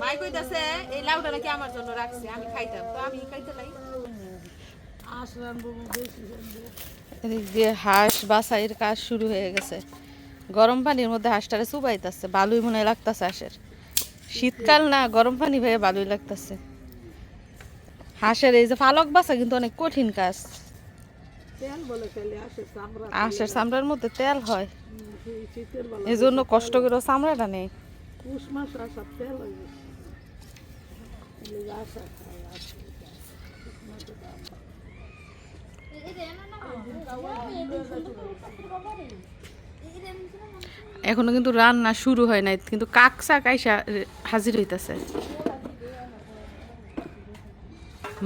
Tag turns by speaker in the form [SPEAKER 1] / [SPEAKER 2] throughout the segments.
[SPEAKER 1] মাই কইতাছে এই লাউটা নাকি আমার জন্য রাখছে? আমি খাইতাম। তো আমি খাইতে
[SPEAKER 2] এদিক দিয়ে হাঁস বাছাইয়ের কাজ শুরু হয়ে গেছে। গরম পানির মধ্যে হাঁসটারে চুবাইতেছে বালুই মনে লাগতেছে হাঁসের। শীতকাল না গরম পানি ভেবে বালুই লাগতেছে। হাঁসের এই যে পালক বাছা কিন্তু অনেক কঠিন কাজ।
[SPEAKER 3] তেল বলে ফেলে আসে চামড়া।
[SPEAKER 2] হাঁসের চামড়ার মধ্যে তেল হয়। এই জন্য কষ্ট করে চামড়াটা নেই। এখনও কিন্তু রান্না শুরু হয় নাই, কিন্তু কাকসা কাইসা হাজির হইতাছে।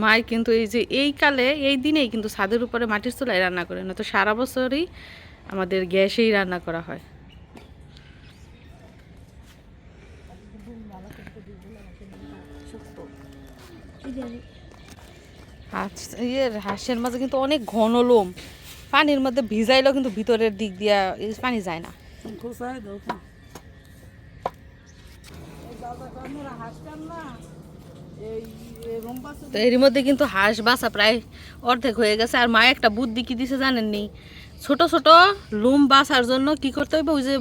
[SPEAKER 2] মাই কিন্তু এই যে এই কালে, এই দিনেই কিন্তু ছাদের উপরে মাটির চুলায় রান্না করে না তো সারা বছরই আমাদের গ্যাসেই রান্না করা হয়। ইয়ের হাঁসের মাঝে কিন্তু অনেক ঘন লোম। পানির মধ্যে ভিজাইলেও কিন্তু ভিতরের দিক দিয়া পানি যায় না।
[SPEAKER 3] তো
[SPEAKER 2] এর মধ্যে কিন্তু হাঁস বাসা প্রায় অর্ধেক হয়ে গেছে। আর মা একটা বুদ্ধি কি দিছে জানেননি? ছোট ছোট লোম বাসার জন্য কি করতে হইবে? ওই যে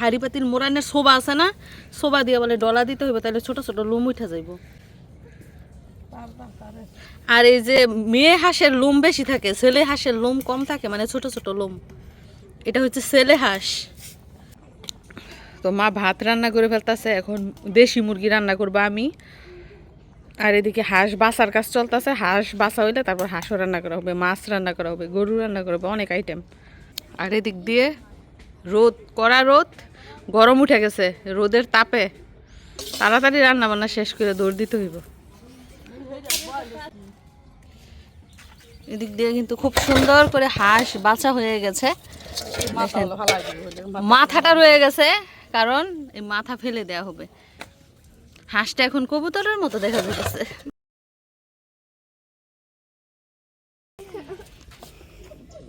[SPEAKER 2] হাড়ি পাতির মোরানের সোবা আছে না? সোবা দিয়ে বলে, ডলা দিতে হইবে, তাহলে ছোট ছোট লোম উঠা যাইব। আর এই যে মেয়ে হাঁসের লোম বেশি থাকে, ছেলে হাঁসের লোম কম থাকে মানে ছোট ছোট লোম। এটা হচ্ছে ছেলে হাঁস। তো মা ভাত রান্না করে ফেলতেছে, এখন দেশি মুরগি রান্না করব আমি। আর এদিকে হাঁস বাসার কাজ চলতেছে, হাঁস বাসা হইলে তারপর হাঁসও রান্না করা হবে, মাছ রান্না করা হবে, গরু রান্না করা হবে, অনেক আইটেম আর এদিক দিয়ে রোদ কড়া রোদ গরম উঠে গেছে রোদের তাপে তাড়াতাড়ি রান্না বান্না শেষ করে দৌড় দিতে হইব। এদিক দিয়ে কিন্তু খুব সুন্দর করে হাঁস বাছা হয়ে গেছে। মাথাটা রয়ে গেছে কারণ এই মাথা ফেলে দেয়া হবে। হাঁসটা এখন কবুতরের মতো দেখা যাচ্ছে।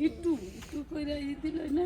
[SPEAKER 3] একটু একটু কইরা ই দিল না?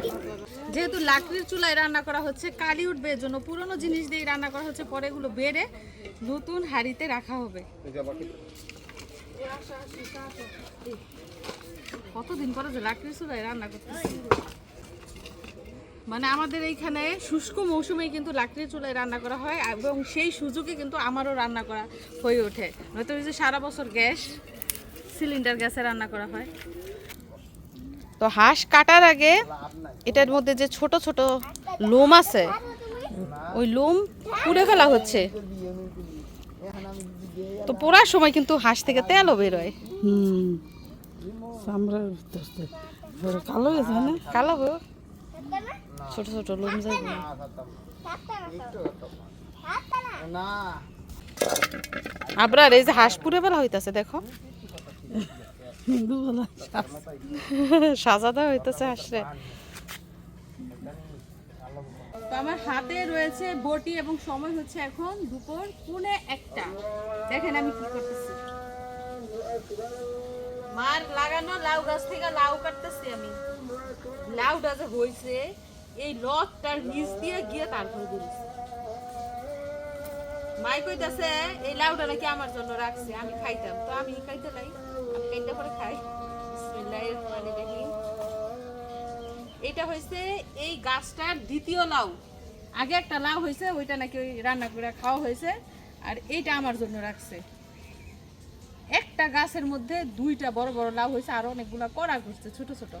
[SPEAKER 2] যেহেতু লাকড়ির চুলায় রান্না করা হচ্ছে, কালি উঠবে জন্য। পুরনো জিনিস দিয়ে রান্না করা হচ্ছে, পরে এগুলো বেড়ে নতুন হাঁড়িতে রাখা হবে। কতদিন পরে যে লাকড়ির চুলায় রান্না করতেছি? মানে আমাদের এইখানে শুষ্ক মৌসুমে কিন্তু লাকড়ির চুলায় রান্না করা হয়, এবং সেই সুযোগে কিন্তু আমারও রান্না করা হয়ে ওঠে। নয়তো যে সারা বছর গ্যাস, সিলিন্ডার গ্যাসে রান্না করা হয়। তো হাঁস কাটার আগে এটার মধ্যে যে ছোট ছোট লোম আছে ওই লোম পুড়ে ফেলা হচ্ছে। তো পোড়ার সময় কিন্তু হাঁস থেকে তেলও বেরোয়।
[SPEAKER 3] হুম কালো না?
[SPEAKER 2] কালো ছোট ছোট লোম আবরার এই যে হাঁস পুড়ে ফেলা হইতাছে দেখো।
[SPEAKER 3] হিন্দু বলা
[SPEAKER 2] সাজা দেওয়া হইতেছে আসলে আমার হাতে রয়েছে বটি এবং সময় হচ্ছে এখন দুপুর পুনে একটা। দেখেন আমি কি করতেছি। মার লাগানো লাউ গাছ থেকে লাউ কাটতেছি আমি। লাউটা যে হয়েছে এই লতটার নিচ দিয়ে গিয়ে তারপর বেরিয়েছে মাই কইতাছে, এই লাউটা নাকি আমার জন্য রাখছে, আমি খাইতাম। তো আমি খাইতে লাই আমি করে খাই। এটা হয়েছে এই গাছটার দ্বিতীয় লাউ। আগে একটা লাউ হয়েছে, ওইটা নাকি ওই রান্না করে খাওয়া হয়েছে, আর এইটা আমার জন্য রাখছে। একটা গাছের মধ্যে দুইটা বড় বড় লাউ হয়েছে, আর অনেকগুলা কড়া ঘুরছে ছোট ছোট।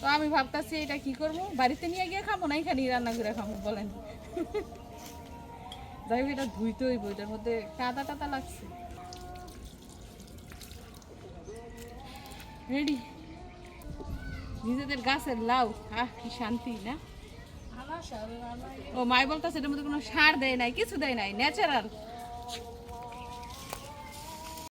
[SPEAKER 2] তো আমি ভাবতাছি, এটা কি করব? বাড়িতে নিয়ে গিয়ে খাব না এখানেই রান্না করে খাব, বলেন। যাই হোক, এটা ধুইতে হইব, এটার মধ্যে কাদা টাদা লাগছে। রেডি নিজেদের গাছের লাউ। আহ, কি শান্তি, না? ও, মাই বলতেছে এটার মধ্যে কোনো সার দেয় নাই, কিছু দেয় নাই ন্যাচারাল